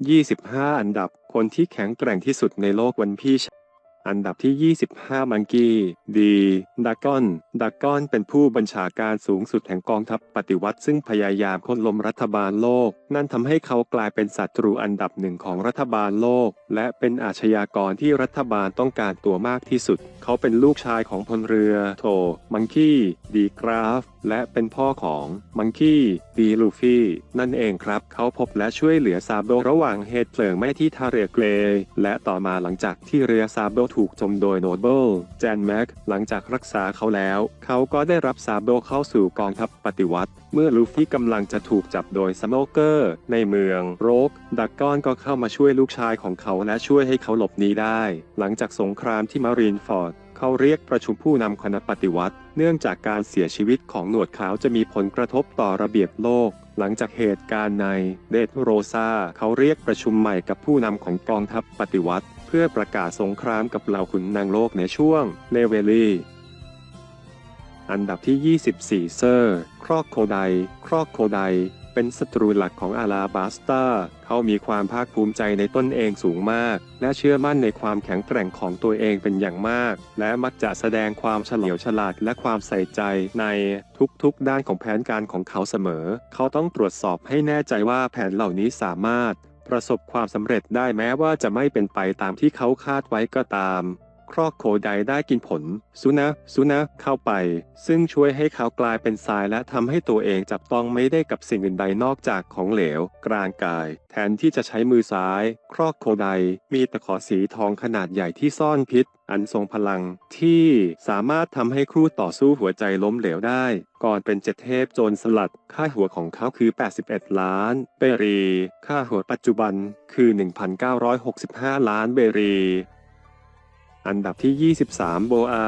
25 อันดับคนที่แข็งแกร่งที่สุดในโลกวันพี่อันดับที่ 25 มังกี้ ดีดากอนดากอนเป็นผู้บัญชาการสูงสุดแห่งกองทัพปฏิวัติ ซึ่งพยายามโค่นล้มรัฐบาลโลก นั่นทำให้เขากลายเป็นศัตรูอันดับหนึ่งของรัฐบาลโลก และเป็นอาชญากรที่รัฐบาลต้องการตัวมากที่สุด เขาเป็นลูกชายของพลเรือ โท มังกี้ ดีกราฟ และเป็นพ่อของมังคีดีลูฟี่นั่นเองครับ เขาพบและช่วยเหลือซาโบระหว่างเหตุเพลิงไหม้ที่ทาเรียเกรและต่อมาหลังจากที่เรือซาโบถูกจมโดยโนเบิลแจนแม็กหลังจากรักษาเขาแล้ว เขาก็ได้รับซาโบเข้าสู่กองทัพปฏิวัติ เมื่อลูฟี่กำลังจะถูกจับโดยสโมเกอร์ในเมืองโรก ดักก้อนก็เข้ามาช่วยลูกชายของเขาและช่วยให้เขาหลบหนีได้ หลังจากสงครามที่มารีนฟอร์ดเขาเรียกประชุมผู้นำคณะปฏิวัติ เนื่องจากการเสียชีวิตของหนวดขาวจะมีผลกระทบต่อระเบียบโลก หลังจากเหตุการณ์ในเดดโรซาเขาเรียกประชุมใหม่กับผู้นำของกองทัพปฏิวัติ เพื่อประกาศสงครามกับเหล่าขุนนางโลกในช่วงเลเวลี อันดับที่ 24 เซอร์ ครอกโคได ครอกโคได เป็นศัตรูหลักของอาลาบาสตาเขามีความภาคภูมิใจในตนเองสูงมาก และเชื่อมั่นในความแข็งแกร่งของตัวเองเป็นอย่างมาก และมักจะแสดงความเฉลียวฉลาดและความใส่ใจในทุกๆ ด้านของแผนการของเขาเสมอ เขาต้องตรวจสอบให้แน่ใจว่าแผนเหล่านี้สามารถประสบความสำเร็จได้แม้ว่าจะไม่เป็นไปตามที่เขาคาดไว้ก็ตาม ครอกโคไดได้กินผลสุนะสุนะเข้าไป ซึ่งช่วยให้เขากลายเป็นทรายและทำให้ตัวเองจับต้องไม่ได้กับสิ่งอื่นใดนอกจากของเหลว กลางกาย แทนที่จะใช้มือซ้าย ครอกโคไดมีตะขอสีทองขนาดใหญ่ที่ซ่อนพิษ อันทรงพลัง ที่สามารถทำให้ครู่ต่อสู้หัวใจล้มเหลวได้ ก่อนเป็นเจ็ดเทพโจรสลัด ค่าหัวของเขาคือ 81 ล้านเบรี ค่าหัวปัจจุบันคือ 1,965 ล้านเบรี อันดับที่ 23 โบอา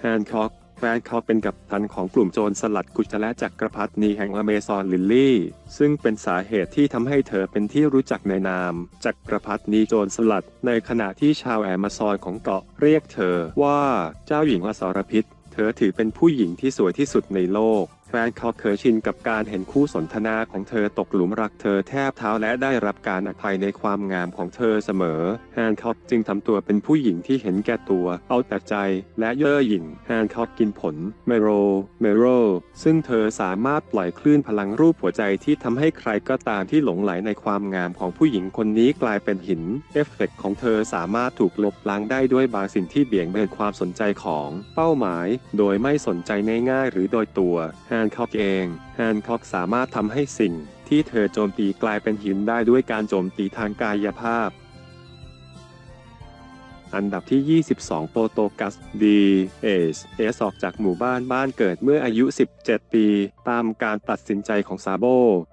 แฮนคอกแฟนคอกเป็นกัปตันของกลุ่มโจรสลัดกุชและจักรพรรดินีแห่งอเมซอนลิลลี่ ซึ่งเป็นสาเหตุที่ทำให้เธอเป็นที่รู้จักในนาม จักรพรรดินีโจรสลัด ในขณะที่ชาวแอมะซอนของเกาะเรียกเธอว่าเจ้าหญิงอสรพิษ เธอถือเป็นผู้หญิงที่สวยที่สุดในโลก แฟนเขาเคยชินกับการเห็นคู่สนทนาของเธอตกหลุมรักเธอแทบเท้าและได้รับการอภัยในความงามของเธอเสมอ แฮนคอกจึงทำตัวเป็นผู้หญิงที่เห็นแก่ตัว เอาแต่ใจ และเย่อหยิ่ง แฮนคอกกินผล เมโร เมโร ซึ่งเธอสามารถปล่อยคลื่นพลังรูปหัวใจที่ทำให้ใครก็ตามที่หลงไหลในความงามของผู้หญิงคนนี้กลายเป็นหิน เอฟเฟกต์ของเธอสามารถถูกลบล้างได้ด้วยบางสิ่งที่เบี่ยงเบนความสนใจของเป้าหมาย โดยไม่สนใจง่ายๆหรือโดยตัวแฮนคอกเอง แฮนคอกสามารถทำให้สิ่งที่เธอโจมตีกลายเป็นหินได้ด้วยการโจมตีทางกายภาพ อันดับที่ 22 โปโตกัสดีเอสเอสออกจากหมู่บ้านบ้านเกิดเมื่ออายุ 17 ปี ตามการตัดสินใจของซาโบ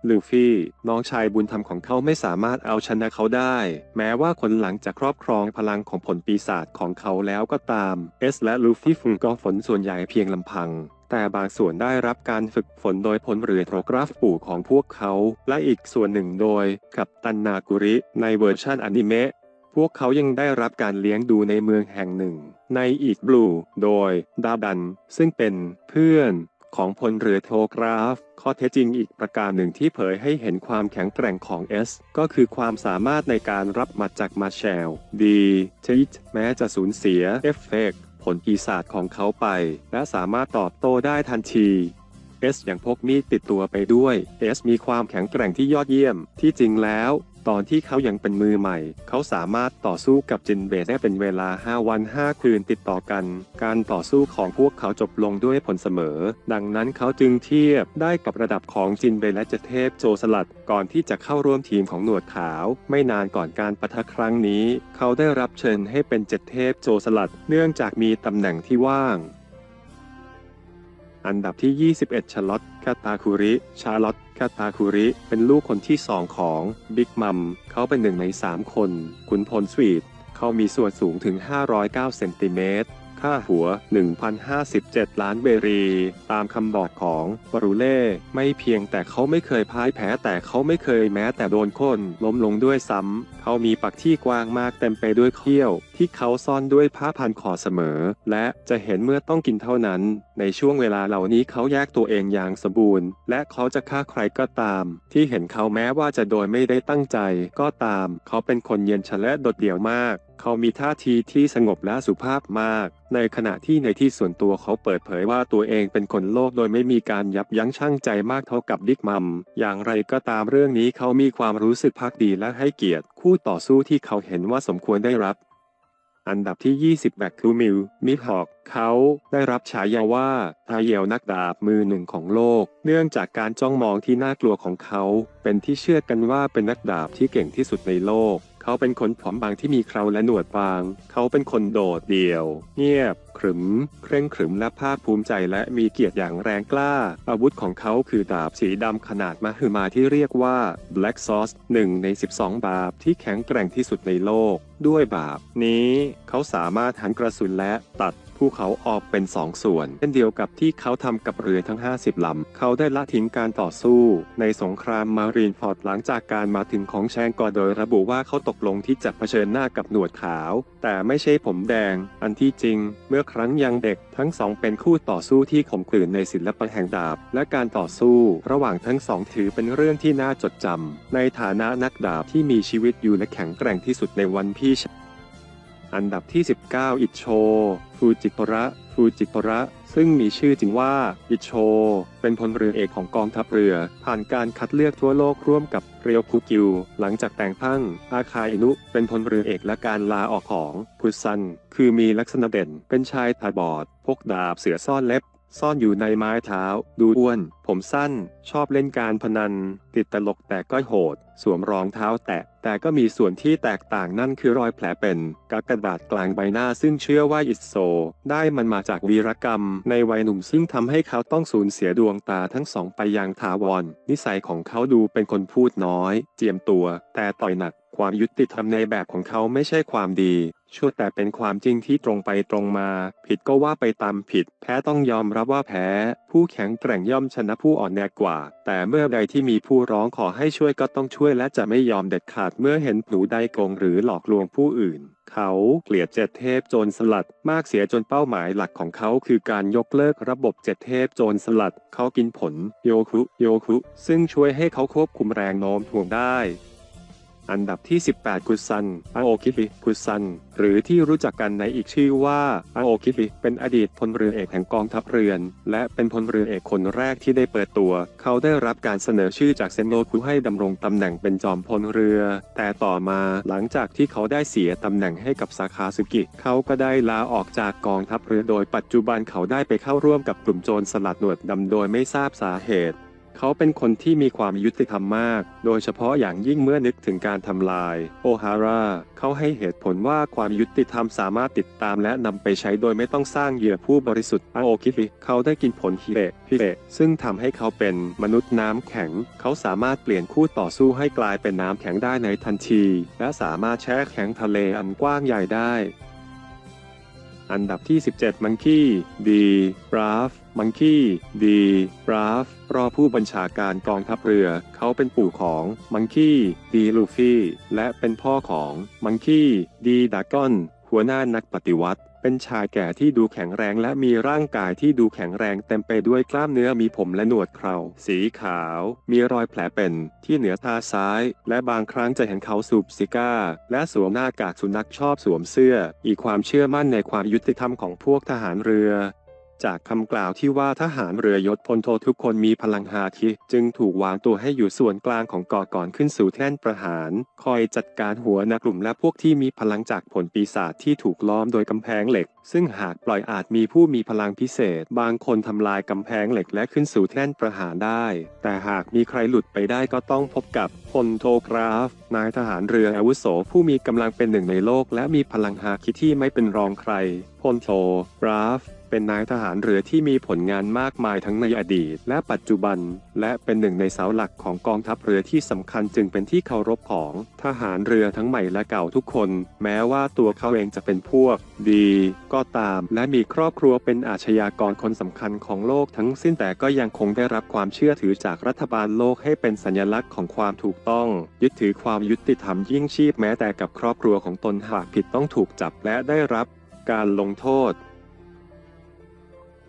ลูฟี่ น้องชายบุญธรรมของเขาไม่สามารถเอาชนะเขาได้ แม้ว่าคนหลังจะครอบครองพลังของผลปีศาจของเขาแล้วก็ตามเอสและลูฟี่ฝึกก็ฝนส่วนใหญ่เพียงลำพัง แต่บางส่วนได้รับการฝึกฝนโดยพลเรือโทรกราฟปู่ของพวกเขา และอีกส่วนหนึ่งโดยกัปตันนากุริในเวอร์ชันอนิเมะพวกเขายังได้รับการเลี้ยงดูในเมืองแห่งหนึ่ง ในอีกบลูโดยดาดัน ซึ่งเป็นเพื่อนของพลเรือโทรกราฟ ข้อเท็จจริงอีกประการหนึ่งที่เผยให้เห็นความแข็งแกร่งของ S ก็คือความสามารถในการรับมัดจากมาแชลดีทิตแม้จะสูญเสียเอฟเฟกต์ ลปีศาจของเขาไป และสามารถตอบโต้ได้ทันทีเอสยังพกมีดติดตัวไปด้วยเอสมีความแข็งแกร่งที่ยอดเยี่ยม ที่จริงแล้ว ตอนที่เขายังเป็นมือใหม่ เขาสามารถต่อสู้กับจินเบสได้เป็นเวลา 5 วัน 5 คืนติดต่อกัน การต่อสู้ของพวกเขาจบลงด้วยผลเสมอ ดังนั้นเขาจึงเทียบได้กับระดับของจินเบและเจเทพโจสลัด ก่อนที่จะเข้าร่วมทีมของหนวดขาว ไม่นานก่อนการปะทะครั้งนี้ เขาได้รับเชิญให้เป็นเจเทพโจสลัด เนื่องจากมีตำแหน่งที่ว่าง อันดับที่ 21 ชาลอตคาตาคุริ ชาลอตคาตาคุริ เป็นลูกคนที่สองของบิ๊กมัม เขาเป็นหนึ่งใน 3 คน ขุนพลสวีทเขามีส่วนสูงถึง 509 เซนติเมตร ค่าหัว 1,057 ล้านเบรี ตามคำบอกของบรูเล่ไม่เพียงแต่เขาไม่เคยพ่ายแพ้แต่เขาไม่เคยแม้แต่โดนคนล้มลงด้วยซ้ำ เขามีปักที่กว้างมากเต็มไปด้วยเขี้ยว ที่เขาซ่อนด้วยผ้าพันคอเสมอ และจะเห็นเมื่อต้องกินเท่านั้น ในช่วงเวลาเหล่านี้เขาแยกตัวเองอย่างสมบูรณ์ และเขาจะฆ่าใครก็ตาม ที่เห็นเขาแม้ว่าจะโดยไม่ได้ตั้งใจก็ตาม เขาเป็นคนเย็นชะและโดดเดี่ยวมาก เขามีท่าทีที่สงบและสุภาพมากในขณะที่ในที่ส่วนตัวเขาเปิดเผยว่าตัวเองเป็นคนโลกโดยไม่มีการยับยั้งชั่งใจมากเท่ากับดิกมัม อย่างไรก็ตามเรื่องนี้เขามีความรู้สึกพักดีและให้เกียรติ คู่ต่อสู้ที่เขาเห็นว่าสมควรได้รับ อันดับที่ 20 แบคคูมิล มิฮอก เขาได้รับฉายาว่าทาเยลนักดาบมือหนึ่งของโลก เนื่องจากการจ้องมองที่น่ากลัวของเขา เป็นที่เชื่อกันว่าเป็นนักดาบที่เก่งที่สุดในโลก เขาเป็นคนผอมบางที่มีเคราและหนวดบาง เขาเป็นคนโดดเดี่ยว เงียบ ขรึม เคร่งขรึมและภาคภูมิใจและมีเกียรติอย่างแรงกล้า อาวุธของเขาคือดาบสีดำขนาดมหึมาที่เรียกว่า Black Sauce หนึ่งใน 12 บาบที่แข็งแกร่งที่สุดในโลก ด้วยบาบนี้ เขาสามารถหันกระสุนและตัด ภูเขาออกเป็นสองส่วน เช่นเดียวกับที่เขาทำกับเรือทั้ง 50ลำ เขาได้ละทิ้งการต่อสู้ในสงครามมารีนฟอร์ดหลังจากการมาถึงของแชงกอโดยระบุว่าเขาตกลงที่จะเผชิญหน้ากับหนวดขาว แต่ไม่ใช่ผมแดง อันที่จริง เมื่อครั้งยังเด็กทั้งสองเป็นคู่ต่อสู้ที่ขมขื่นในศิลปะแห่งดาบ และการต่อสู้ระหว่างทั้งสองถือเป็นเรื่องที่น่าจดจำในฐานะนักดาบที่มีชีวิตอยู่และแข็งแกร่งที่สุดในวันพี่ อันดับที่ 19 อิโชฟูจิโตระฟูจิโตระ ซึ่งมีชื่อจริงว่า อิโช เป็นพลเรือเอกของกองทัพเรือ ผ่านการคัดเลือกทั่วโลกร่วมกับเรียวคุกิว หลังจากแต่งตั้ง อาคาอินุ เป็นพลเรือเอกและการลาออกของพุซัน คือมีลักษณะเด่น เป็นชายตาบอด พกดาบเสือซ่อนเล็บ ซ่อนอยู่ในไม้เท้า ดูอ้วน ผมสั้น ชอบเล่นการพนัน ติดตลกแต่ก็โหด สวมรองเท้าแตะ แต่ก็มีส่วนที่แตกต่างนั่นคือรอยแผลเป็นกากระดาษกลางใบหน้าซึ่งเชื่อว่าอิสโซ ได้มันมาจากวีรกรรม ในวัยหนุ่มซึ่งทำให้เขาต้องสูญเสียดวงตาทั้งสองไปอย่างถาวร นิสัยของเขาดูเป็นคนพูดน้อย เจียมตัว แต่ต่อยหนักความยุติธรรมในแบบของเขาไม่ใช่ความดี ชั่วแต่เป็นความจริงที่ตรงไปตรงมา ผิดก็ว่าไปตามผิด แพ้ต้องยอมรับว่าแพ้ ผู้แข็งแกร่งย่อมชนะผู้อ่อนแอกว่า แต่เมื่อใดที่มีผู้ร้องขอให้ช่วยก็ต้องช่วยและจะไม่ยอมเด็ดขาดเมื่อเห็นหนูได้โกงหรือหลอกลวงผู้อื่น เขาเกลียดเจ็ดเทพโจรสลัด มากเสียจนเป้าหมายหลักของเขาคือการยกเลิกระบบเจ็ดเทพโจรสลัด เขากินผลโยคุโยคุซึ่งช่วยให้เขาควบคุมแรงโน้มถ่วงได้ อันดับที่ 18 กุซันอาโอคิริกุซัน หรือที่รู้จักกันในอีกชื่อว่าอาโอคิริเป็นอดีตพลเรือเอกแห่งกองทัพเรือและเป็นพลเรือเอกคนแรกที่ได้เปิดตัว เขาได้รับการเสนอชื่อจากเซนโนคุให้ดำรงตำแหน่งเป็นจอมพลเรือ แต่ต่อมาหลังจากที่เขาได้เสียตำแหน่งให้กับสาขาสุกิ เขาก็ได้ลาออกจากกองทัพเรือโดยปัจจุบันเขาได้ไปเข้าร่วมกับกลุ่มโจรสลัดหนวดดำโดยไม่ทราบสาเหตุ เขาเป็นคนที่มีความยุติธรรมมาก โดยเฉพาะอย่างยิ่งเมื่อนึกถึงการทำลาย โอฮาร่า เขาให้เหตุผลว่าความยุติธรรมสามารถติดตามและนำไปใช้โดยไม่ต้องสร้างเหยื่อผู้บริสุทธิ์อาโอคิริเขาได้กินผลฮิเบะฮิเบะซึ่งทำให้เขาเป็นมนุษย์น้ำแข็ง เขาสามารถเปลี่ยนคู่ต่อสู้ให้กลายเป็นน้ำแข็งได้ในทันที และสามารถแช่แข็งทะเลอันกว้างใหญ่ได้ อันดับที่ 17 มังคีดีบราฟมังคีดีบราฟรอผู้บัญชาการกองทัพเรือ เขาเป็นปู่ของมังคีดีลูฟี่ และเป็นพ่อของมังคีดีดากอน หัวหน้านักปฏิวัติ เป็นชายแก่ที่ดูแข็งแรงและมีร่างกายที่ดูแข็งแรงเต็มไปด้วยกล้ามเนื้อมีผมและหนวดเครา สีขาว มีรอยแผลเป็นที่เหนือตาซ้าย และบางครั้งจะเห็นเขาสูบซิก้า และสวมหน้ากากสุนัขชอบสวมเสื้อ อีกความเชื่อมั่นในความยุติธรรมของพวกทหารเรือ จากคำกล่าวที่ว่าทหารเรือยศพลโททุกคนมีพลังหาคิจึงถูกวางตัวให้อยู่ส่วนกลางของเกาะก่อนขึ้นสู่แท่นประหาร คอยจัดการหัวนักกลุ่มและพวกที่มีพลังจากผลปีศาจที่ถูกล้อมโดยกำแพงเหล็ก ซึ่งหากปล่อยอาจมีผู้มีพลังพิเศษ บางคนทำลายกำแพงเหล็กและขึ้นสู่แท่นประหารได้ แต่หากมีใครหลุดไปได้ก็ต้องพบกับพลโทกราฟ นายทหารเรืออาวุโสผู้มีกำลังเป็นหนึ่งในโลก และมีพลังฮาคิดที่ไม่เป็นรองใคร พลโทกราฟเป็นนายทหารเรือที่มีผลงานมากมายทั้งในอดีต และปัจจุบัน และเป็นหนึ่งในเสาหลักของกองทัพเรือที่สำคัญจึงเป็นที่เคารพของทหารเรือทั้งใหม่และเก่าทุกคน แม้ว่าตัวเขาเองจะเป็นพวก ดีก็ก็ตาม และมีครอบครัวเป็นอาชญากรคนสำคัญของโลกทั้งสิ้นแต่ก็ยังคงได้รับความเชื่อถือจากรัฐบาลโลกให้เป็นสัญลักษณ์ของความถูกต้อง ยึดถือความยุติธรรมยิ่งชีพแม้แต่กับครอบครัวของตนหากผิดต้องถูกจับและได้รับ การลงโทษ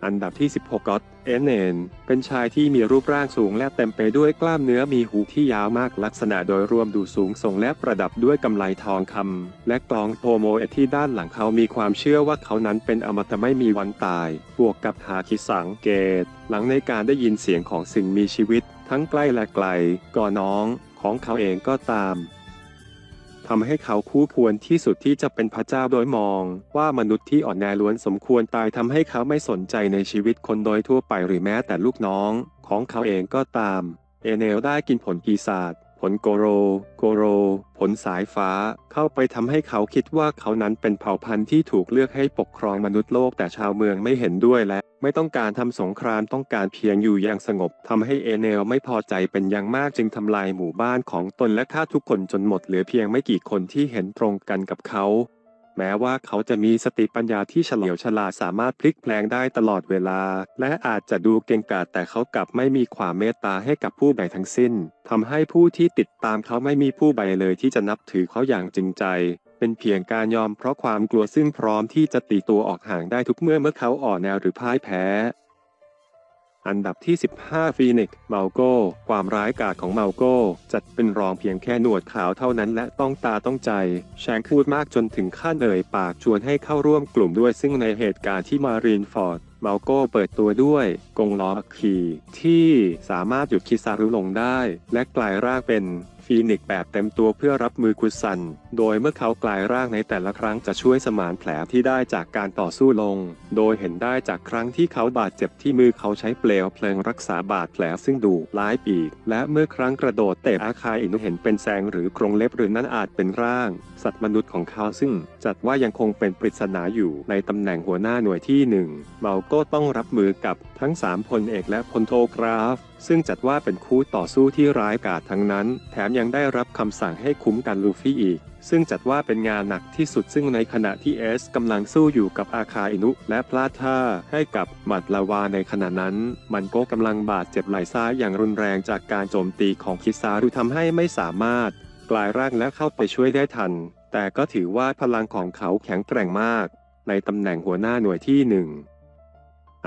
อันดับที่ 16ก็อตเอเนน เป็นชายที่มีรูปร่างสูงและเต็มไปด้วยกล้ามเนื้อมีหูที่ยาวมากลักษณะโดยรวมดูสูงส่งและประดับด้วยกำไลทองคำและกลองโทโมเอที่ด้านหลังเขามีความเชื่อว่าเขานั้นเป็นอมตะไม่มีวันตาย บวกกับหาคิสังเกต หลังในการได้ยินเสียงของสิ่งมีชีวิต ทั้งใกล้และไกลก่อน้องของเขาเองก็ตาม ทำให้เขาคู่ควรที่สุดที่จะเป็นพระเจ้าโดยมอง ว่ามนุษย์ที่อ่อนแอล้วนสมควรตายทำให้เขาไม่สนใจในชีวิตคนโดยทั่วไปหรือแม้แต่ลูกน้อง ของเขาเองก็ตาม เอเนลได้กินผลปีศาจ ผลโกโร โกโร ผลสายฟ้า เข้าไปทำให้เขาคิดว่าเขานั้นเป็นเผ่าพันธุ์ที่ถูกเลือกให้ปกครองมนุษย์โลกแต่ชาวเมืองไม่เห็นด้วยและ ไม่ต้องการทำสงครามต้องการเพียงอยู่อย่างสงบทำให้เอเนลไม่พอใจเป็นอย่างมากจึงทำลายหมู่บ้านของตนและฆ่าทุกคนจนหมดเหลือเพียงไม่กี่คนที่เห็นตรงกันกับเขา แม้ว่าเขาจะมีสติปัญญาที่เฉลียวฉลาดสามารถพลิกแปลงได้ตลอดเวลา และอาจจะดูเก่งกาจแต่เขากลับไม่มีความเมตตาให้กับผู้ใดทั้งสิ้นทำให้ผู้ที่ติดตามเขาไม่มีผู้ใดเลยที่จะนับถือเขาอย่างจริงใจ เป็นเพียงการยอมเพราะความกลัวซึ่งพร้อมที่จะตีตัวออกห่างได้ทุกเมื่อเมื่อเขาอ่อนแอหรือพ่ายแพ้ อันดับที่ 15ฟีนิกซ์เมาโกความร้ายกาจของเมาโกจัดเป็นรองเพียงแค่หนวดขาวเท่านั้นและต้องตาต้องใจ แชงพูดมากจนถึงขั้นเอ่ยปากชวนให้เข้าร่วมกลุ่มด้วยซึ่งในเหตุการณ์ที่มารีนฟอร์ดเมาโก้เปิดตัวด้วย กงล้อคีที่สามารถหยุดคิซารุลงได้ และกลายร่างเป็น ฟีนิกซ์แบบเต็มตัวเพื่อรับมือคุซัน โดยเมื่อเขากลายร่างในแต่ละครั้งจะช่วยสมานแผลที่ได้จากการต่อสู้ลง โดยเห็นได้จากครั้งที่เขาบาดเจ็บที่มือเขาใช้เปลวเพลิงรักษาบาดแผลซึ่งดุร้ายปีก และเมื่อครั้งกระโดดเตะอาคายอินุเห็นเป็นแสงหรือโครงเล็บหรือนั้นอาจเป็นร่าง สัตว์มนุษย์ของเขาซึ่งจัดว่ายังคงเป็นปริศนาอยู่ในตำแหน่งหัวหน้าหน่วยที่หนึ่งเมาก็ต้องรับมือกับทั้งสามพลเอกและพลโทกราฟ ซึ่งจัดว่าเป็นคู่ต่อสู้ที่ร้ายกาจทั้งนั้น แถมยังได้รับคำสั่งให้คุ้มกันลูฟี่อีก ซึ่งจัดว่าเป็นงานหนักที่สุดซึ่งในขณะที่เอสกำลังสู้อยู่กับอาคาอินุ และพลาดท่าให้กับหมัดลาวาในขณะนั้น มันก็กำลังบาดเจ็บไหล่ซ้ายอย่างรุนแรงจากการโจมตีของคิซารุทำให้ไม่สามารถ กลายร่างและเข้าไปช่วยได้ทัน แต่ก็ถือว่าพลังของเขาแข็งแกร่งมาก ในตำแหน่งหัวหน้าหน่วยที่หนึ่ง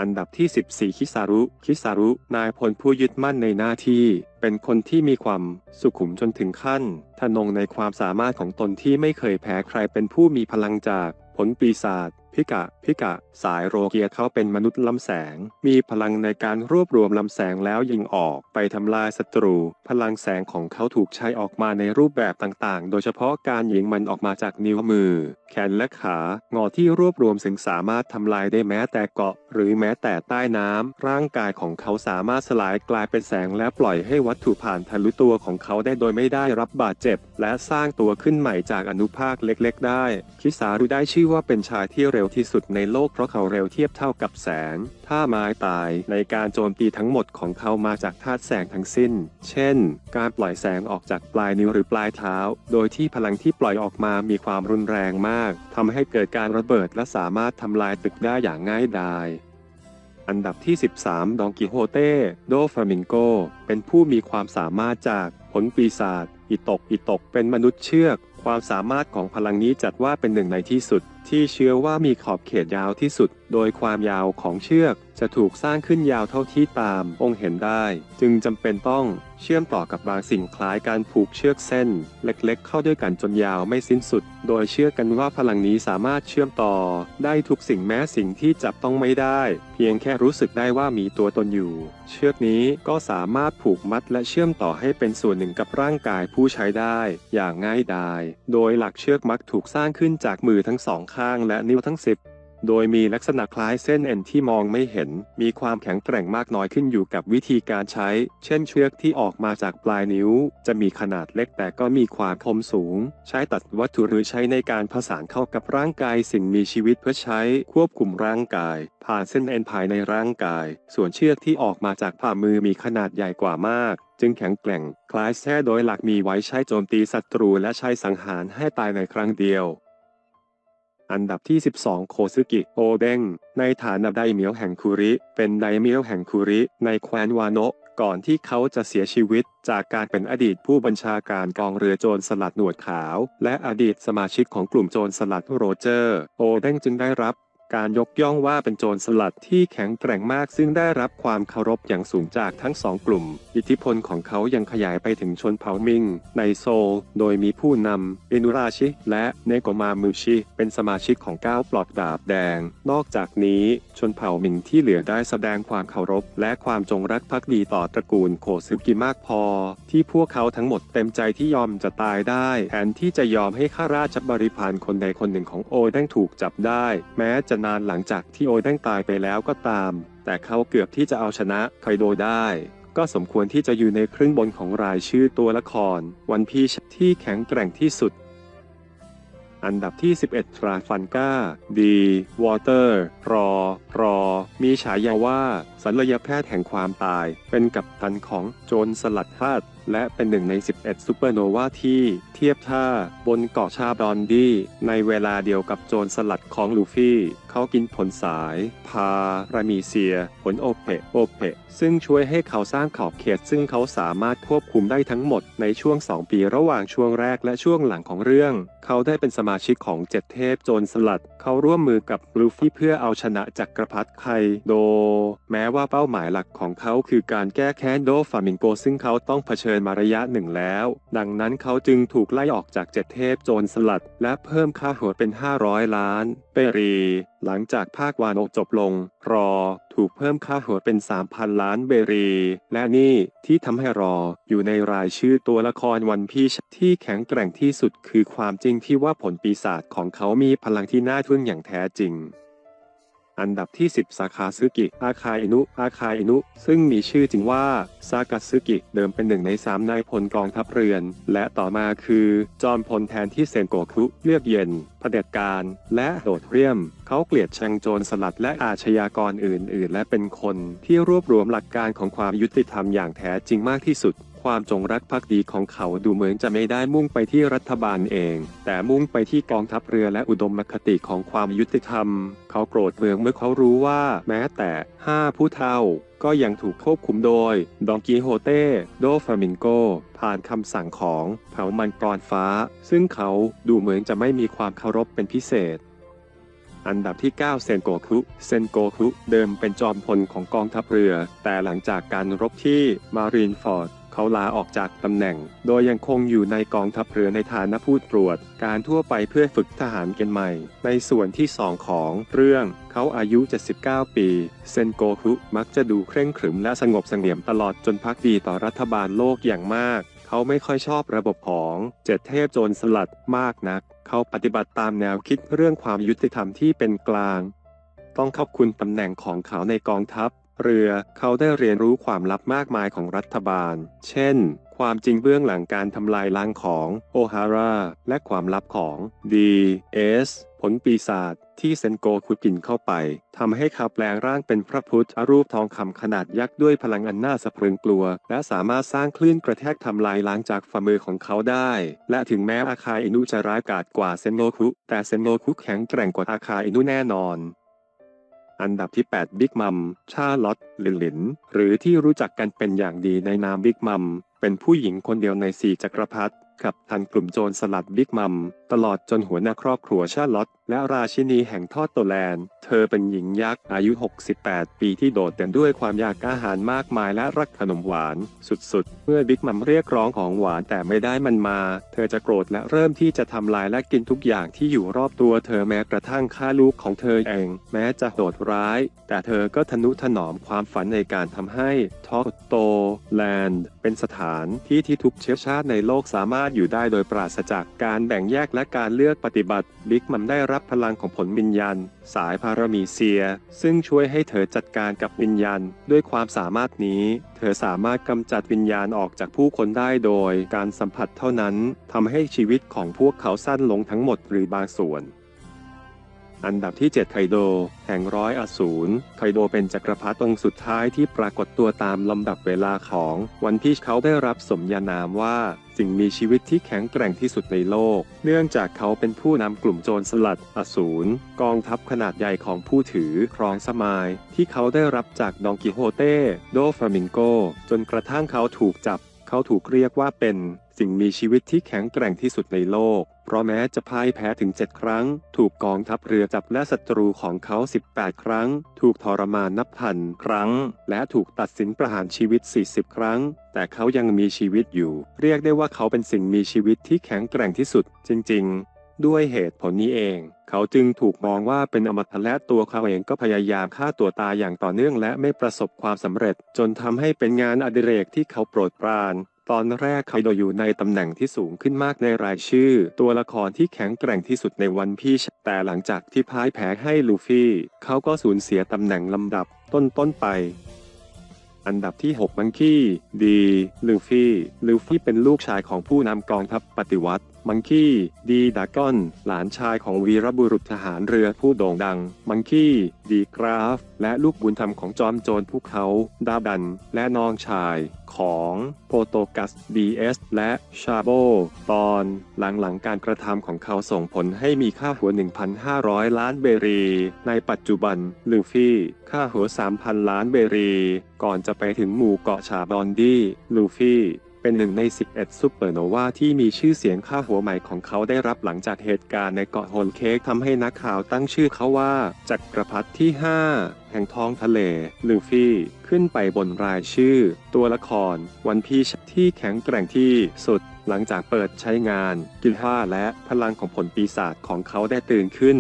อันดับที่ 14 คิซารุ คิซารุ นายพลผู้ยึดมั่นในหน้าที่ เป็นคนที่มีความสุขุมจนถึงขั้น ทะนงในความสามารถของตนที่ไม่เคยแพ้ใครเป็นผู้มีพลังจาก ผลปีศาจ พิกะ พิกะ สายโรเกียเขาเป็นมนุษย์ลำแสง มีพลังในการรวบรวมลำแสงแล้วยิงออกไปทำลายศัตรู พลังแสงของเขาถูกใช้ออกมาในรูปแบบต่างๆ โดยเฉพาะการยิงมันออกมาจากนิ้วมือ แขนและขา งอที่รวบรวมซึ่งสามารถทำลายได้แม้แต่เกาะ หรือแม้แต่ใต้น้ำ ร่างกายของเขาสามารถสลายกลายเป็นแสงและปล่อยให้วัตถุผ่านทะลุตัวของเขาได้โดยไม่ได้รับบาดเจ็บ และสร้างตัวขึ้นใหม่จากอนุภาคเล็ก ๆ ได้ คิสารุได้ชื่อว่าเป็นชายที่เร็ว็วที่สุดในโลกเพราะเขาเร็วเทียบเท่ากับแสงถ้าไม้ตายในการโจมตีทั้งหมดของเขามาจากธาตุแสงทั้งสิ้น เช่น การปล่อยแสงออกจากปลายนิ้วหรือปลายเท้า โดยที่พลังที่ปล่อยออกมามีความรุนแรงมากทำให้เกิดการระเบิดและสามารถทำลายตึกได้อย่างง่ายดายอันดับที่ 13 ดองกิโฮเต้ โดฟามิงโก เป็นผู้มีความสามารถจากผลปีศาจ อิตก อิตก เป็นมนุษย์เชือก ความสามารถของพลังนี้จัดว่าเป็นหนึ่งในที่สุดที่เชื่อว่ามีขอบเขตยาวที่สุด โดยความยาวของเชือกจะถูกสร้างขึ้นยาวเท่าที่ตามองค์เห็นได้ จึงจำเป็นต้องเชื่อมต่อกับบางสิ่งคล้ายการผูกเชือกเส้น เล็กๆ เข้าด้วยกันจนยาวไม่สิ้นสุด โดยเชื่อกันว่าพลังนี้สามารถเชื่อมต่อ ได้ทุกสิ่งแม้สิ่งที่จับต้องไม่ได้ เพียงแค่รู้สึกได้ว่ามีตัวตนอยู่ เชือกนี้ก็สามารถผูกมัดและเชื่อมต่อให้เป็นส่วนหนึ่งกับร่างกายผู้ใช้ได้ อย่างง่ายดาย โดยหลักเชือกมักถูกสร้างขึ้นจากมือทั้งสองข้างและนิ้วทั้งสิบโดยมีลักษณะคล้ายเส้นเอ็นที่มองไม่เห็น มีความแข็งแกร่งมากน้อยขึ้นอยู่กับวิธีการใช้ เช่นเชือกที่ออกมาจากปลายนิ้ว จะมีขนาดเล็กแต่ก็มีความคมสูง ใช้ตัดวัตถุหรือใช้ในการผสานเข้ากับร่างกายสิ่งมีชีวิตเพื่อใช้ควบคุมร่างกาย ผ่านเส้นเอ็นภายในร่างกาย ส่วนเชือกที่ออกมาจากฝ่ามือมีขนาดใหญ่กว่ามากจึงแข็งแกร่ง คล้ายแส้โดยหลักมีไว้ใช้โจมตีศัตรูและใช้สังหารให้ตายในครั้งเดียว อันดับที่ 12 โคซึกิโอเด้งในฐานะไดเมียวแห่งคุริ เป็นไดเมียวแห่งคุริในแคว้นวาโนะก่อนที่เขาจะเสียชีวิตจากการเป็นอดีตผู้บัญชาการกองเรือโจรสลัดหนวดขาว และอดีตสมาชิกของกลุ่มโจรสลัดโรเจอร์ โอเด้งจึงได้รับ การยกย่องว่าเป็นโจรสลัดที่แข็งแกร่งมากซึ่งได้รับความเคารพอย่างสูงจากทั้งสองกลุ่ม อิทธิพลของเขายังขยายไปถึงชนเผ่ามิง ในโซล โดยมีผู้นำเอนุราชิ และเนโกมามูชิ เป็นสมาชิกของก้าวปลอดดาบแดง นอกจากนี้ชนเผ่ามิงที่เหลือได้แสดงความเคารพ และความจงรักภักดีต่อตระกูลโคซึกิมากพอ ที่พวกเขาทั้งหมดเต็มใจที่ยอมจะตายได้แทนที่จะยอมให้ข้าราชบริพารคนใดคนหนึ่งของโอแดงถูกจับได้ แม้จะนานหลังจากที่โอแดงตายไปแล้วก็ตาม แต่เขาเกือบที่จะเอาชนะไคโดได้ ก็สมควรที่จะอยู่ในครึ่งบนของรายชื่อตัวละคร วันพีชที่แข็งแกร่งที่สุด อันดับที่ 11 ทราฟันก้า ดีวอเตอร์ รอ รอ มีฉายาว่า ศัลยแพทย์แห่งความตาย เป็นกัปตันของโจรสลัดธาตุและเป็นหนึ่งใน 11 ซูเปอร์โนวาที่เทียบท่าบนเกาะชาบอนดี้ในเวลาเดียวกับโจรสลัดของลูฟี่ เขากินผลสาย พารามีเซีย ผลโอเปะโอเปะซึ่งช่วยให้เขาสร้างขอบเขต ซึ่งเขาสามารถควบคุมได้ทั้งหมดในช่วง 2 ปีระหว่างช่วงแรกและช่วงหลังของเรื่อง เขาได้เป็นสมาชิกของเจ็ดเทพโจรสลัด เขาร่วมมือกับลูฟี่เพื่อเอาชนะจักรพรรดิไคโด แม้ว่าเป้าหมายหลักของเขาคือการแก้แค้นโดฟามิงโก ซึ่งเขาต้องเผชิญมาระยะหนึ่งแล้ว ดังนั้นเขาจึงถูกไล่ออกจากเจ็ดเทพโจรสลัด และเพิ่มค่าหัวเป็น 500 ล้านเปรี หลังจากภาควานโอกจบลง รอ ถูกเพิ่มค่าหัวเป็น 3,000 ล้านเบรี และนี่ที่ทำให้รออยู่ในรายชื่อตัวละครวันพีชที่แข็งแกร่งที่สุดคือความจริงที่ว่าผลปีศาจของเขามีพลังที่น่าทึ่งอย่างแท้จริง อันดับที่ 10 สาขาซึกิอาคาอินุ อาคาอินุ ซึ่งมีชื่อจริงว่าซากาซึกิเดิมเป็นหนึ่งในสามนายพลกองทัพเรือน และต่อมาคือ จอมพลแทนที่เซนโกคุเลือกเย็นเผด็จการ และโดดเรี่ยม เขาเกลียดชังโจรสลัดและอาชญากรอื่น ๆ และเป็นคนที่รวบรวมหลักการของความยุติธรรมอย่างแท้จริงมากที่สุด ความจงรักภักดีของเขาดูเหมือนจะไม่ได้มุ่งไปที่รัฐบาลเอง แต่มุ่งไปที่กองทัพเรือและอุดมคติของความยุติธรรม เขาโกรธเมืองเมื่อเขารู้ว่าแม้แต่5ผู้เฒ่าก็ยังถูกควบคุมโดย ดองกีโฮเต้ โดฟามิงโก ผ่านคำสั่งของเผ่ามังกรฟ้า ซึ่งเขาดูเหมือนจะไม่มีความเคารพเป็นพิเศษ อันดับที่ 9 เซนโกคุ เซนโกคุเดิมเป็นจอมพลของกองทัพเรือ แต่หลังจากการรบที่มารีนฟอร์ด เขาลาออกจากตำแหน่ง โดยยังคงอยู่ในกองทัพเรือในฐานะผู้ตรวจ การทั่วไปเพื่อฝึกทหารเกณฑ์ใหม่ ในส่วนที่ 2 ของเรื่องเขาอายุ 79 ปี เซนโกคุมักจะดูเคร่งขรึมและสงบเสงี่ยมตลอดจนพักดีต่อรัฐบาลโลกอย่างมาก เขาไม่ค่อยชอบระบบของเจ็ดเทพโจรสลัดมากนัก เขาปฏิบัติตามแนวคิดเรื่องความยุติธรรมที่เป็นกลาง ต้องขอบคุณตำแหน่งของเขาในกองทัพ เรือ เขาได้เรียนรู้ความลับมากมายของรัฐบาล เช่น ความจริงเบื้องหลังการทำลายล้างของโอฮาร่าและความลับของ D.S. ผลปีศาจที่เซนโกคุดกินเข้าไปทำให้เขาแปลงร่างเป็นพระพุทธรูปทองคำขนาดยักษ์ด้วยพลังอันน่าสะพรึงกลัว และสามารถสร้างคลื่นกระแทกทำลายล้างจากฝ่ามือของเขาได้ และถึงแม้อาคาอินุจะร้ายกาจกว่าเซนโกคุ แต่เซนโกคุแข็งแกร่งกว่าอาคาอินุแน่นอน อันดับที่ 8 บิ๊กมัม ชาลอตลินลิน หรือที่รู้จักกันเป็นอย่างดีในนามบิ๊กมัม เป็นผู้หญิงคนเดียวใน 4 จักรพรรดิกับทันกลุ่มโจรสลัดบิ๊กมัม ตลอดจนหัวหน้าครอบครัวชาลอตและราชินีแห่งทอดโตแลนด์ เธอเป็นหญิงยักษ์อายุ 68 ปีที่โดดเด่นด้วยความอยากอาหารมากมายและรักขนมหวาน สุดๆ เมื่อบิ๊กมัมเรียกร้องของหวานแต่ไม่ได้มันมา เธอจะโกรธและเริ่มที่จะทำลายและกินทุกอย่างที่อยู่รอบตัวเธอแม้กระทั่งฆ่าลูกของเธอเอง แม้จะโหดร้าย แต่เธอก็ทนุถนอมความฝันในการทำให้ทอโตแลนด์ เป็นสถานที่ที่ทุกเชื้อชาติในโลกสามารถอยู่ได้โดยปราศจากการแบ่งแยกและการเลือกปฏิบัติบิ๊กมัมได้รับพลังของผลวิญญาณ สายพารามีเซีย ซึ่งช่วยให้เธอจัดการกับวิญญาณ ด้วยความสามารถนี้ เธอสามารถกำจัดวิญญาณออกจากผู้คนได้โดยการสัมผัสเท่านั้นทำให้ชีวิตของพวกเขาสั้นลงทั้งหมดหรือบางส่วนอันดับที่ 7 ไคโด แห่งร้อยอสูร ไคโดเป็นจักรพรรดิองค์สุดท้ายที่ปรากฏตัวตามลำดับเวลาของ วันพีชเขาได้รับสมญานามว่า สิ่งมีชีวิตที่แข็งแกร่งที่สุดในโลก เนื่องจากเขาเป็นผู้นำกลุ่มโจรสลัด อสูร กองทัพขนาดใหญ่ของผู้ถือครองสมาย ที่เขาได้รับจากดองกิโฮเต้ โดฟามิงโก จนกระทั่งเขาถูกจับ เขาถูกเรียกว่าเป็นสิ่งมีชีวิตที่แข็งแกร่งที่สุดในโลก เพราะแม้จะพ่ายแพ้ถึง 7 ครั้ง ถูกกองทัพเรือจับและศัตรูของเขา 18 ครั้ง ถูกทรมานนับพันครั้ง และถูกตัดสินประหารชีวิต 40 ครั้ง แต่เขายังมีชีวิตอยู่ เรียกได้ว่าเขาเป็นสิ่งมีชีวิตที่แข็งแกร่งที่สุด จริง ๆ ด้วยเหตุผลนี้เอง เขาจึงถูกมองว่าเป็นอมตะและตัวเขาเองก็พยายามฆ่าตัวตายอย่างต่อเนื่องและไม่ประสบความสำเร็จ จนทำให้เป็นงานอดิเรกที่เขาโปรดปรานตอนแรกเขาโดอยู่ในตำแหน่งที่สูงขึ้นมากในรายชื่อ ตัวละครที่แข็งแกร่งที่สุดในวันพีชแต่หลังจากที่พ่ายแพ้ให้ลูฟี่ เขาก็สูญเสียตำแหน่งลำดับต้นๆไป อันดับที่ 6 มังคี้ ดี ลูฟี่ ลูฟี่เป็นลูกชายของผู้นำกองทัพปฏิวัติ มังคีดีดากอน หลานชายของวีรบุรุษทหารเรือผู้โด่งดัง มังคีดีกราฟ และลูกบุญธรรมของจอมโจรภูเขาดาดัน และน้องชายของโปโตกัสดีเอสและชาโบ ตอนหลังๆการกระทำของเขาส่งผลให้มีค่าหัว 1,500 ล้านเบรี ในปัจจุบันลูฟี่ค่าหัว 3,000 ล้านเบรี ก่อนจะไปถึงหมู่เกาะชาบอนดี้ลูฟี่ เป็นหนึ่งใน 11ซุปเปอร์โนวาที่มีชื่อเสียงค่าหัวใหม่ของเขาได้รับหลังจากเหตุการณ์ในเกาะโฮลเค้กทำให้นักข่าวตั้งชื่อเขาว่า จักรพรรดิที่ 5 แห่งท้องทะเลลูฟี่ขึ้นไปบนรายชื่อ ตัวละคร วันพีชที่แข็งแกร่งที่สุด หลังจากเปิดใช้งาน กิลฮ่าและพลังของผลปีศาจของเขาได้ตื่นขึ้น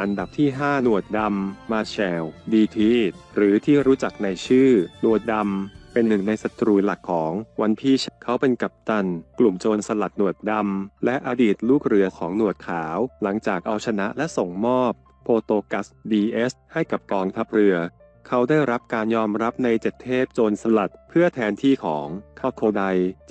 อันดับที่ 5 หนวดดำ มาแชล ดีทีหรือที่รู้จักในชื่อ หนวดดำ เป็นหนึ่งในศัตรูหลักของวันพีชเขาเป็นกัปตัน กลุ่มโจรสลัดหนวดดำ และอดีตลูกเรือของหนวดขาว หลังจากเอาชนะและส่งมอบโปโตกัส DS ให้กับกองทัพเรือ เขาได้รับการยอมรับในเจ็ดเทพโจรสลัดเพื่อแทนที่ของคาโคได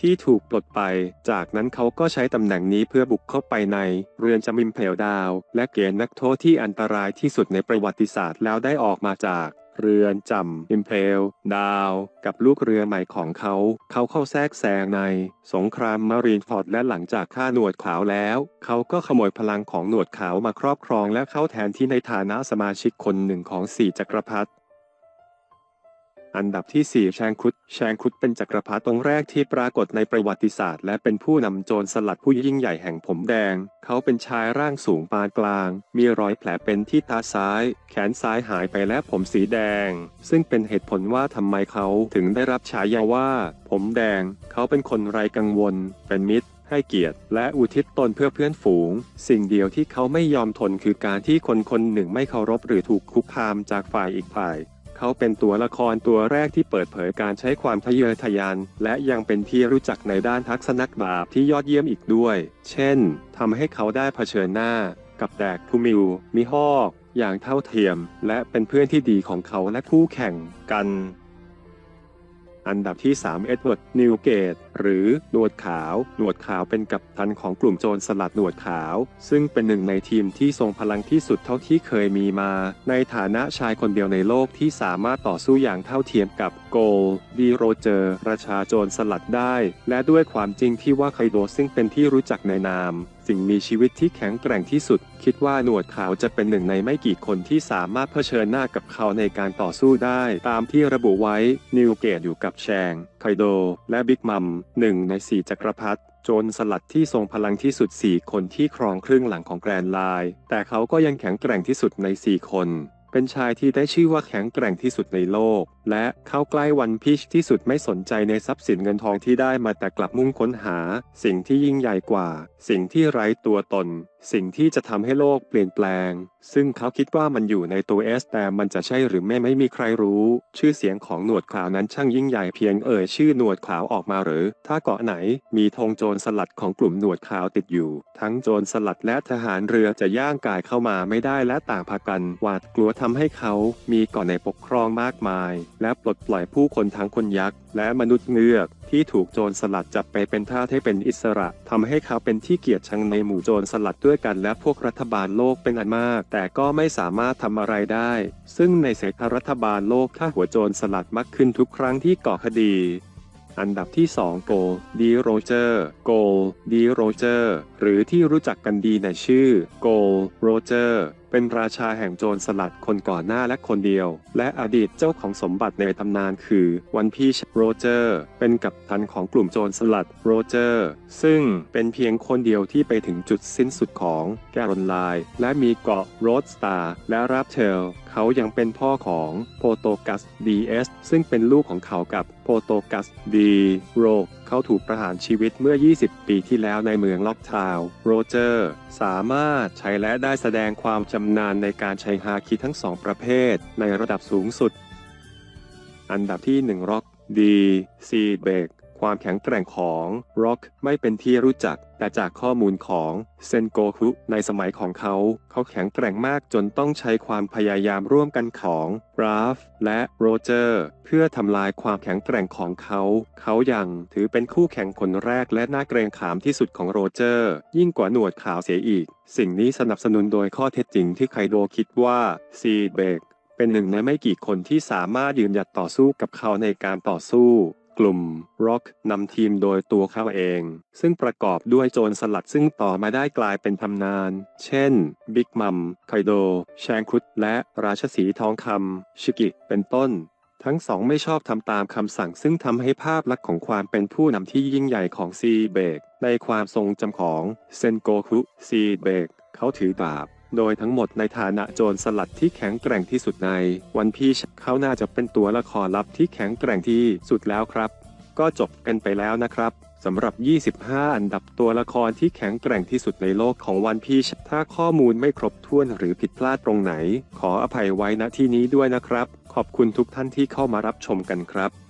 ที่ถูกปลดไป จากนั้นเขาก็ใช้ตำแหน่งนี้เพื่อบุกเข้าไปในเรือนจำอิมเพลดาว และเกณฑ์นักโทษที่อันตรายที่สุดในประวัติศาสตร์แล้วได้ออกมาจาก เรือนจำอิมเพล ดาว กับลูกเรือใหม่ของเขา เขาเข้าแทรกแซงใน สงครามมารีนฟอร์ดและหลังจากฆ่าหนวดขาวแล้ว เขาก็ขโมยพลังของหนวดขาวมาครอบครองและเข้าแทนที่ในฐานะสมาชิกคนหนึ่งของสี่จักรพรรดิ อันดับที่ 4 แชงครุด แชงครุดเป็นจักรพรรดิองค์แรกที่ปรากฏในประวัติศาสตร์ และเป็นผู้นำโจรสลัดผู้ยิ่งใหญ่แห่งผมแดง เขาเป็นชายร่างสูงปานกลาง มีรอยแผลเป็นที่ตาซ้าย แขนซ้ายหายไปและผมสีแดง ซึ่งเป็นเหตุผลว่าทำไมเขาถึงได้รับฉายาว่า ผมแดง เขาเป็นคนไร้กังวล เป็นมิตรให้เกียรติและอุทิศตนเพื่อเพื่อนฝูง สิ่งเดียวที่เขาไม่ยอมทนคือการที่คนคนหนึ่งไม่เคารพหรือถูกคุกคามจากฝ่ายอีกฝ่าย เขาเป็นตัวละครตัวแรกที่เปิดเผยการใช้ความทะเยอทะยาน และยังเป็นที่รู้จักในด้านทักษณะบาปที่ยอดเยี่ยมอีกด้วย เช่นทำให้เขาได้เผชิญหน้า กับแดกทูมิว มิฮอกอย่างเท่าเทียม และเป็นเพื่อนที่ดีของเขาและคู่แข่งกัน อันดับที่ 3 เอ็ดเวิร์ด นิวเกต หรือ หนวดขาว หนวดขาวเป็นกัปตันของกลุ่มโจรสลัดหนวดขาว ซึ่งเป็นหนึ่งในทีมที่ทรงพลังที่สุดเท่าที่เคยมีมา ในฐานะชายคนเดียวในโลกที่สามารถต่อสู้อย่างเท่าเทียมกับโกลดีโรเจอร์ราชาโจรสลัดได้ และด้วยความจริงที่ว่าไคโดซึ่งเป็นที่รู้จักในนาม สิ่งมีชีวิตที่แข็งแกร่งที่สุด คิดว่าหนวดขาวจะเป็นหนึ่งในไม่กี่คนที่สามารถเผชิญหน้ากับเขาในการต่อสู้ได้ ตามที่ระบุไว้ นิวเกตอยู่กับแชง ไคโด และบิ๊กมัมหนึ่งในสี่จักรพรรดิโจรสลัดที่ทรงพลังที่สุด 4 คนที่ครองครึ่งหลังของแกรนไลน์แต่เขาก็ยังแข็งแกร่งที่สุดใน 4 คน เป็นชายที่ได้ชื่อว่าแข็งแกร่งที่สุดในโลก และเข้าใกล้วันพีชที่สุดไม่สนใจในทรัพย์สินเงินทองที่ได้มาแต่กลับมุ่งค้นหา สิ่งที่ยิ่งใหญ่กว่า สิ่งที่ไร้ตัวตน สิ่งที่จะทำให้โลกเปลี่ยนแปลง ซึ่งเขาคิดว่ามันอยู่ในตัวเอสแต่มันจะใช่หรือไม่ไม่มีใครรู้ ชื่อเสียงของหนวดขาวนั้นช่างยิ่งใหญ่เพียงเอ่ยชื่อหนวดขาวออกมาหรือ ถ้าเกาะไหน มีธงโจรสลัดของกลุ่มหนวดขาวติดอยู่ ทั้งโจรสลัดและทหารเรือจะย่างกายเข้ามาไม่ได้และต่างพากันหวาดกลัวทำให้เขา มีเก่อนในปกครองมากมาย และปลดปล่อยผู้คนทั้งคนยักษ์และมนุษย์เงือก ที่ถูกโจรสลัดจับไปเป็นทาสให้เป็นอิสระทำให้เขาเป็นที่เกลียดชังในหมู่โจรสลัดด้วยกันและพวกรัฐบาลโลกเป็นอันมาก แต่ก็ไม่สามารถทำอะไรได้ ซึ่งในเสกรัฐบาลโลกถ้าหัวโจรสลัดมักขึ้นทุกครั้งที่ก่อคดี อันดับที่ 2 โกลดีโรเจอร์โกลดีโรเจอร์หรือที่รู้จักกันดีในชื่อโกลโรเจอร์เป็นราชาแห่งโจรสลัดคนก่อนหน้าและคนเดียว และอดีตเจ้าของสมบัติในตำนานคือวันพีชโรเจอร์ เป็นกัปตันของกลุ่มโจรสลัดโรเจอร์ ซึ่งเป็นเพียงคนเดียวที่ไปถึงจุดสิ้นสุดของแกรอนไลน์และมีเกาะโรสตาร์และรับเทลเขายังเป็นพ่อของโปโตกัส DS ซึ่งเป็นลูกของเขากับโปโตกัสดีโรเขาถูกประหารชีวิตเมื่อ 20 ปีที่แล้วในเมืองล็อกทาวโรเจอร์ สามารถใช้และได้แสดงความชำนาญในการใช้ฮาคิทั้งสองประเภทในระดับสูงสุด อันดับที่1ร็อกดีซีเบก ความแข็งแกร่งของร็อกไม่เป็นที่รู้จัก แต่จากข้อมูลของเซนโกคุในสมัยของเขา เขาแข็งแกร่งมากจนต้องใช้ความพยายามร่วมกันของราฟและโรเจอร์ เพื่อทำลายความแข็งแกร่งของเขา เขายังถือเป็นคู่แข่งคนแรกและน่าเกรงขามที่สุดของโรเจอร์ ยิ่งกว่าหนวดขาวเสียอีก สิ่งนี้สนับสนุนโดยข้อเท็จจริงที่ไคโดคิดว่าซีเบกเป็นหนึ่งในไม่กี่คนที่สามารถยืนหยัดต่อสู้กับเขาในการต่อสู้ กลุ่ม Rock นำทีมโดยตัวเขาเอง ซึ่งประกอบด้วยโจรสลัดซึ่งต่อมาได้กลายเป็นตำนาน เช่นบิ๊กมัมไคโด แชงครุดและราชสีทองคำชิกิ เป็นต้น ทั้งสองไม่ชอบทำตามคำสั่งซึ่งทำให้ภาพลักษณ์ของความเป็นผู้นำที่ยิ่งใหญ่ของซีเบกในความทรงจำของเซนโกคุซีเบกเขาถือดาบ โดยทั้งหมดในฐานะโจรสลัดที่แข็งแกร่งที่สุดใน วันพีชเขาน่าจะเป็นตัวละครลับที่แข็งแกร่งที่สุดแล้วครับ ก็จบกันไปแล้วนะครับสำหรับ 25 อันดับตัวละครที่แข็งแกร่งที่สุดในโลกของวันพีชถ้าข้อมูลไม่ครบถ้วนหรือผิดพลาดตรงไหน ขออภัยไว้ณที่นี้ด้วยนะครับ ขอบคุณทุกท่านที่เข้ามารับชมกันครับ